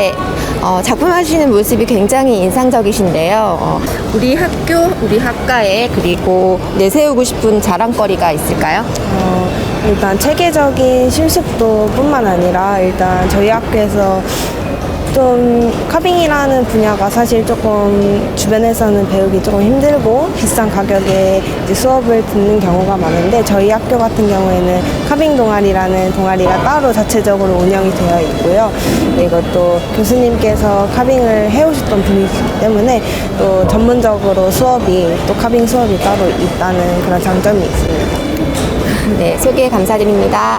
네, 어, 작품하시는 모습이 굉장히 인상적이신데요. 어, 우리 학교, 우리 학과에 그리고 내세우고 싶은 자랑거리가 있을까요? 어, 일단 체계적인 심습도 뿐만 아니라 일단 저희 학교에서 좀 카빙이라는 분야가 사실 조금 주변에서는 배우기 조금 힘들고 비싼 가격에 수업을 듣는 경우가 많은데 저희 학교 같은 경우에는 카빙 동아리라는 동아리가 따로 자체적으로 운영이 되어 있고요. 그리고 또 교수님께서 카빙을 해오셨던 분이기 때문에 또 전문적으로 수업이 또 카빙 수업이 따로 있다는 그런 장점이 있습니다. 네, 소개 감사드립니다.